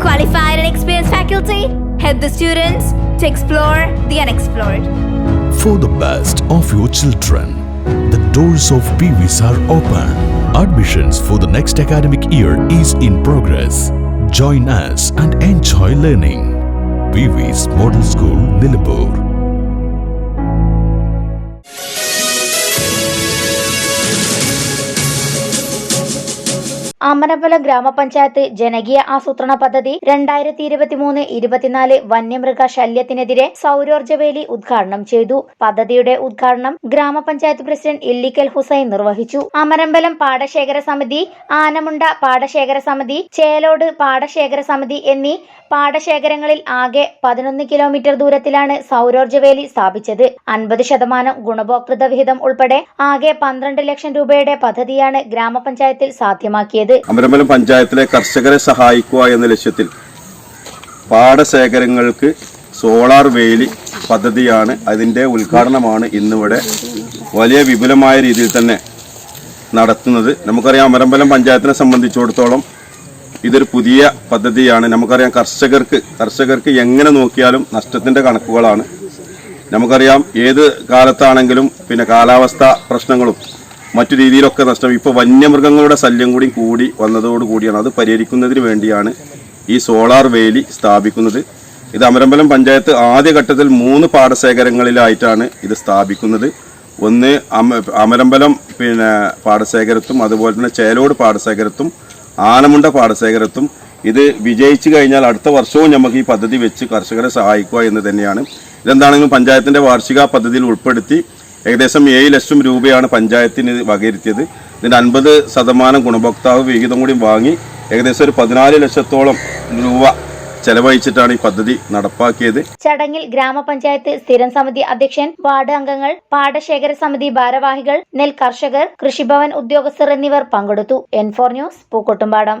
Qualified and experienced faculty help the students to explore the unexplored. For the best of your children, the doors of PVs are open. Admissions for the next academic year is in progress. Join us and enjoy learning. PV's Model School, Nilambur. Amarambalam ഗ്രാമപഞ്ചായത്ത് ജനകീയ ആസൂത്രണ പദ്ധതി രണ്ടായിരത്തി ഇരുപത്തി മൂന്ന് ഇരുപത്തിനാല് വന്യമൃഗ ശല്യത്തിനെതിരെ സൗരോർജവേലി ഉദ്ഘാടനം ചെയ്തു. പദ്ധതിയുടെ ഉദ്ഘാടനം ഗ്രാമപഞ്ചായത്ത് പ്രസിഡന്റ് ഇല്ലിക്കൽ ഹുസൈൻ നിർവഹിച്ചു. അമരമ്പലം പാടശേഖര സമിതി ആനമുണ്ട പാടശേഖര സമിതി ചേലോട് പാടശേഖര സമിതി എന്നീ പാടശേഖരങ്ങളിൽ ആകെ പതിനൊന്ന് കിലോമീറ്റർ ദൂരത്തിലാണ് സൗരോർജവേലി സ്ഥാപിച്ചത്. അൻപത് ശതമാനം ഗുണഭോക്തൃ വിഹിതം ഉൾപ്പെടെ ആകെ പന്ത്രണ്ട് ലക്ഷം രൂപയുടെ പദ്ധതിയാണ് ഗ്രാമപഞ്ചായത്തിൽ സാധ്യമാക്കിയത്. അമരമ്പലം പഞ്ചായത്തിലെ കർഷകരെ സഹായിക്കുക എന്ന ലക്ഷ്യത്തിൽ പാടശേഖരങ്ങൾക്ക് സോളാർ വേലി പദ്ധതിയാണ് അതിന്റെ ഉദ്ഘാടനമാണ് ഇന്നിവിടെ വലിയ വിപുലമായ രീതിയിൽ തന്നെ നടത്തുന്നത്. നമുക്കറിയാം അമരമ്പലം പഞ്ചായത്തിനെ സംബന്ധിച്ചിടത്തോളം ഇതൊരു പുതിയ പദ്ധതിയാണ്. നമുക്കറിയാം കർഷകർക്ക് കർഷകർക്ക് എങ്ങനെ നോക്കിയാലും നഷ്ടത്തിന്റെ കണക്കുകളാണ്. നമുക്കറിയാം ഏത് കാലത്താണെങ്കിലും പിന്നെ കാലാവസ്ഥ പ്രശ്നങ്ങളും മറ്റു രീതിയിലൊക്കെ നഷ്ടം. ഇപ്പോൾ വന്യമൃഗങ്ങളുടെ ശല്യം കൂടി കൂടി വന്നതോടുകൂടിയാണ് അത് പരിഹരിക്കുന്നതിന് വേണ്ടിയാണ് ഈ സോളാർ വേലി സ്ഥാപിക്കുന്നത്. ഇത് അമരമ്പലം പഞ്ചായത്ത് ആദ്യഘട്ടത്തിൽ മൂന്ന് പാടശേഖരങ്ങളിലായിട്ടാണ് ഇത് സ്ഥാപിക്കുന്നത്. ഒന്ന് അമരമ്പലം പിന്നെ പാടശേഖരത്തും അതുപോലെ തന്നെ ചേലോട് പാടശേഖരത്തും ആനമുണ്ട പാടശേഖരത്തും. ഇത് വിജയിച്ചു കഴിഞ്ഞാൽ അടുത്ത വർഷവും നമുക്ക് ഈ പദ്ധതി വെച്ച് കർഷകരെ സഹായിക്കുക എന്ന് തന്നെയാണ്. ഇതെന്താണെങ്കിലും പഞ്ചായത്തിന്റെ വാർഷിക പദ്ധതിയിൽ ഉൾപ്പെടുത്തി ഏകദേശം ഏഴ് ലക്ഷം രൂപയാണ് പഞ്ചായത്തിന് വകയിരുത്തിയത്. ഇതിന്റെ അൻപത് ശതമാനം ഗുണഭോക്താവ് വിഹിതം കൂടി വാങ്ങി ഏകദേശം ഒരു പതിനാല് ലക്ഷത്തോളം രൂപ ചെലവഴിച്ചിട്ടാണ് ഈ പദ്ധതി നടപ്പാക്കിയത്. ചടങ്ങിൽ ഗ്രാമപഞ്ചായത്ത് സ്ഥിരം സമിതി അധ്യക്ഷൻ വാർഡ് അംഗങ്ങൾ പാടശേഖര സമിതി ഭാരവാഹികൾ നെൽ കർഷകർ കൃഷിഭവൻ ഉദ്യോഗസ്ഥർ എന്നിവർ പങ്കെടുത്തു. N four news Pookkottumpadam.